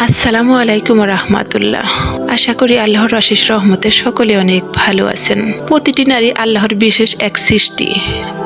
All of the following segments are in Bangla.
আসসালামু আলাইকুম রহমাতুল্লাহ। আশা করি আল্লাহর অশেষ রহমতে সকলে অনেক ভালো আছেন। প্রতিটি নারী আল্লাহর বিশেষ এক সৃষ্টি।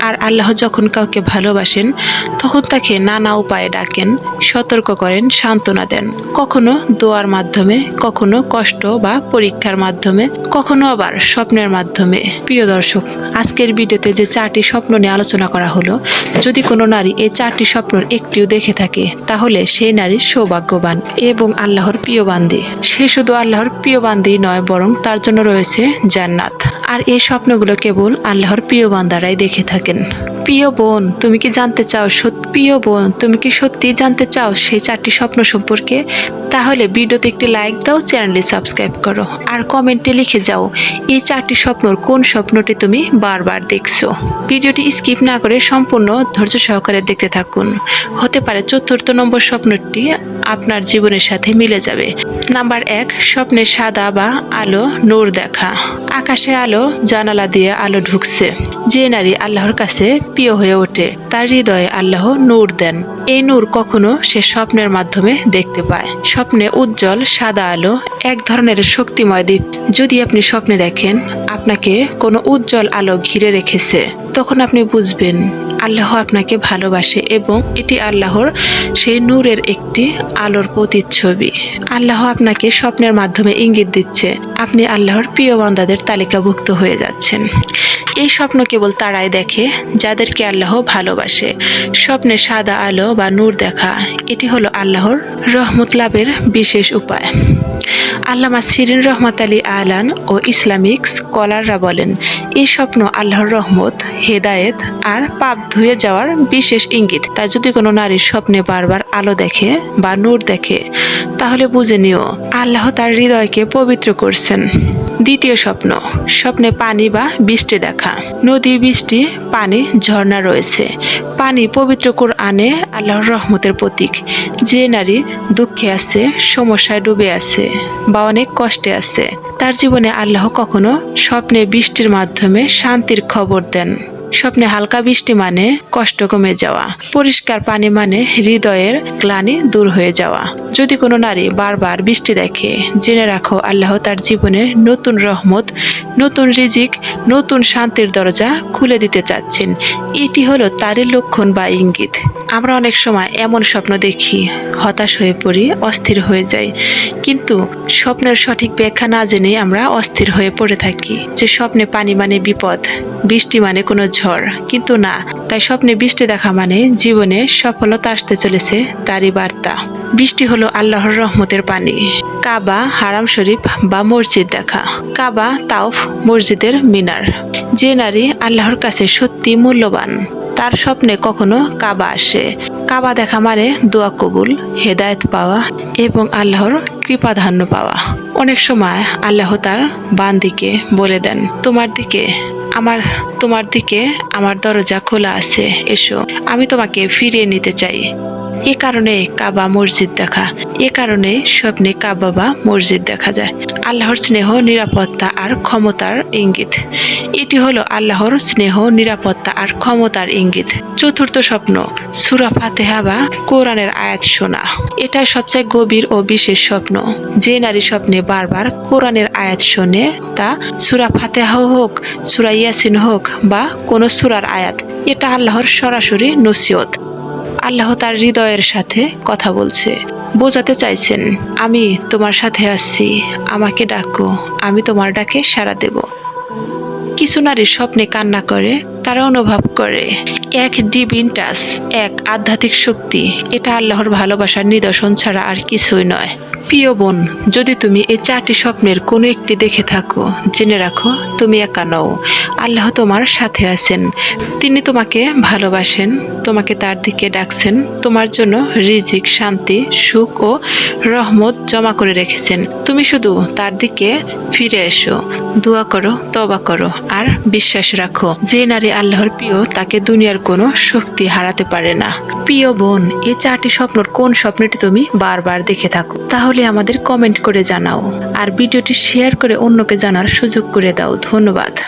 আর আল্লাহ যখন কাউকে ভালোবাসেন, তখন তাকে নানা উপায়ে ডাকেন, সতর্ক করেন, সান্ত্বনা দেন। কখনো দোয়ার মাধ্যমে, কখনো কষ্ট বা পরীক্ষার মাধ্যমে, কখনো আবার স্বপ্নের মাধ্যমে। প্রিয় দর্শক, আজকের ভিডিওতে যে চারটি স্বপ্ন নিয়ে আলোচনা করা হলো, যদি কোনো নারী এই চারটি স্বপ্নের একটিও দেখে থাকে, তাহলে সেই নারী সৌভাগ্যবান। এবং আল্লাহর প্রিয় বান্দি। সে শুধু আল্লাহর প্রিয় বান্দি নয়, বরং তার জন্য রয়েছে জান্নাত। আর এই স্বপ্নগুলো কেবল আল্লাহর প্রিয় বান্দারাই দেখে থাকেন। প্রিয় বোন, তুমি কি জানতে চাও প্রিয় বোন, তুমি কি সত্যি জানতে চাও সেই চারটি স্বপ্ন সম্পর্কে? তাহলে ভিডিওতে একটি লাইক দাও, চ্যানেলটি সাবস্ক্রাইব করো। আর কমেন্টে লিখে যাও, এই চারটি স্বপ্নর কোন স্বপ্নটি তুমি বারবার দেখছ? ভিডিওটি স্কিপ না করে সম্পূর্ণ ধৈর্য সহকারে দেখতে থাকুন। হতে পারে চতুর্থ নম্বর স্বপ্নটি আপনার জীবনের সাথে মিলে যাবে। নাম্বার এক, স্বপ্নে সাদা বা আলো নূর দেখা। আকাশে আলো, জানালা দিয়ে আলো ঢুকছে। যে নারী আল্লাহর কাছে প্রিয় হয়ে ওঠে, তার হৃদয়ে আল্লাহ নূর দেন। এই নূর কখনো সে স্বপ্নের মাধ্যমে দেখতে পায়। স্বপ্নে উজ্জ্বল, সাদা আলো এক ধরনের শক্তিময় দ্বীপ। যদি আপনি স্বপ্নে দেখেন, আপনাকে কোনো উজ্জ্বল আলো ঘিরে রেখেছে, তখন আপনি বুঝবেন আল্লাহ আপনাকে ভালোবাসে এবং এটি আল্লাহর সেই নূরের একটি আলোর প্রতিচ্ছবি। আল্লাহ আপনাকে স্বপ্নের মাধ্যমে ইঙ্গিত দিচ্ছে। আপনি আল্লাহর প্রিয় বান্দাদের তালিকাভুক্ত হয়ে যাচ্ছেন। এই স্বপ্ন কেবল তারাই দেখে, যাদেরকে আল্লাহ ভালোবাসে। স্বপ্নে সাদা আলো বা নূর দেখা, এটি হলো আল্লাহর রহমত লাভের বিশেষ উপায়। আল্লামা সিরিন রহমত আলী আলান ও ইসলামিক স্কলাররা বলেন, এই স্বপ্ন আল্লাহর রহমত, হেদায়েত আর পাপ ধুয়ে যাওয়ার বিশেষ ইঙ্গিত। তাই যদি কোনো নারীর স্বপ্নে বারবার আলো দেখে বা নূর দেখে, তাহলে বুঝে নিও, আল্লাহ তার হৃদয়কে পবিত্র করছেন। দ্বিতীয় স্বপ্ন, স্বপ্নে পানি বা বৃষ্টি দেখা। নদী বৃষ্টি, পানি, ঝর্ণা রয়েছে। পানি পবিত্র আনে আল্লাহর রহমতের প্রতীক। যে নারী দুঃখে আছে, সমস্যায় ডুবে আছে বা অনেক কষ্টে আছে, তার জীবনে আল্লাহ কখনো স্বপ্নে বৃষ্টির মাধ্যমে শান্তির খবর দেন। স্বপ্নে হালকা বৃষ্টি মানে কষ্ট কমে যাওয়া, পরিষ্কার পানি মানে হৃদয়ের গ্লানি দূর হয়ে যাওয়া। যদি কোনো নারী বারবার বৃষ্টি দেখে, জেনে রাখো আল্লাহ তার জীবনে নতুন রহমত, নতুন রিজিক, নতুন শান্তির দরজা খুলে দিতে চাচ্ছেন। এটি হলো তারই লক্ষণ বা ইঙ্গিত। আমরা অনেক সময় এমন স্বপ্ন দেখি, হতাশ হয়ে পড়ি, অস্থির হয়ে যাই। কিন্তু স্বপ্নের সঠিক ব্যাখ্যা না জেনে আমরা অস্থির হয়ে পড়ে থাকি। যে স্বপ্নে পানি মানে বিপদ, বৃষ্টি মানে কোনো ঝড়। কিন্তু না, তাই স্বপ্নে বৃষ্টি দেখা মানে জীবনে সফলতা আসতে চলেছে তারই বার্তা। বৃষ্টি হলো আল্লাহর রহমতের পানি। কাবা, হারাম শরীফ বা মসজিদ দেখা। কাবা, তাওফ, মসজিদের মিনার। যে নারী আল্লাহর কাছে সত্যি মূল্যবান, তার স্বপ্নে কখনো কাবা আসে। কাবা দেখা মানে দোয়া কবুল, হেদায়েত পাওয়া এবং আল্লাহর কৃপাধান্য পাওয়া। অনেক সময় আল্লাহ তার বান্দিকে বলে দেন, তোমার দিকে আমার তোমার দিকে আমার দরজা খোলা আছে এসো। আমি তোমাকে ফিরিয়ে নিতে চাই। এ কারণে কাবা মসজিদ দেখা, এ কারণে স্বপ্নে কাবা বা মসজিদ দেখা যায়। আল্লাহর স্নেহ, নিরাপত্তা আর ক্ষমতার ইঙ্গিত। এটি হলো আল্লাহর স্নেহ, নিরাপত্তা আর ক্ষমতার ইঙ্গিত। চতুর্থ স্বপ্ন, সুরা ফাতেহা বা কোরআনের আয়াত শোনা। এটা সবচেয়ে গভীর ও বিশেষ স্বপ্ন। যে নারী স্বপ্নে বারবার কোরআনের আয়াত শোনে, তা সুরা ফাতেহা হোক, সুরা ইয়াসিন হোক বা কোনো সুরার আয়াত, এটা আল্লাহর সরাসরি নসিয়ত আল্লাহ তার হৃদয়ের সাথে কথা বলছে। বোঝাতে চাইছেন, আমি তোমার সাথে আসছি আমাকে ডাকো, আমি তোমার ডাকে সাড়া দেব। কিছু নারী স্বপ্নে কান্না করে তারা অনুভব করে। এক ডিভিন টাচ এক আধ্যাত্মিক শক্তি। এটা আল্লাহর ভালোবাসার নিদর্শন ছাড়া আর কিছুই নয়। প্রিয় বোন, যদি তুমি এই চারটি স্বপ্নের কোনো একটি দেখে থাকো, জেনে রাখো, তুমি একা নও। আল্লাহ তোমার সাথে আছেন। তিনি তোমাকে ভালোবাসেন, তোমাকে তার দিকে ডাকছেন, তোমার জন্য রিজিক, শান্তি, সুখ ও রহমত জমা করে রেখেছেন। তুমি শুধু তার দিকে ফিরে এসো। দোয়া করো তবা করো, আর বিশ্বাস রাখো, যে নারী আল্লাহর প্রিয়, তাকে দুনিয়ার কোনো শক্তি হারাতে পারে না। প্রিয় বোন এই চারটি স্বপ্নর কোন স্বপ্নটি তুমি বারবার দেখে থাকো? তাহলে আমাদের কমেন্ট করে জানাও। আর ভিডিওটি শেয়ার করে অন্যকে জানার সুযোগ করে দাও। ধন্যবাদ।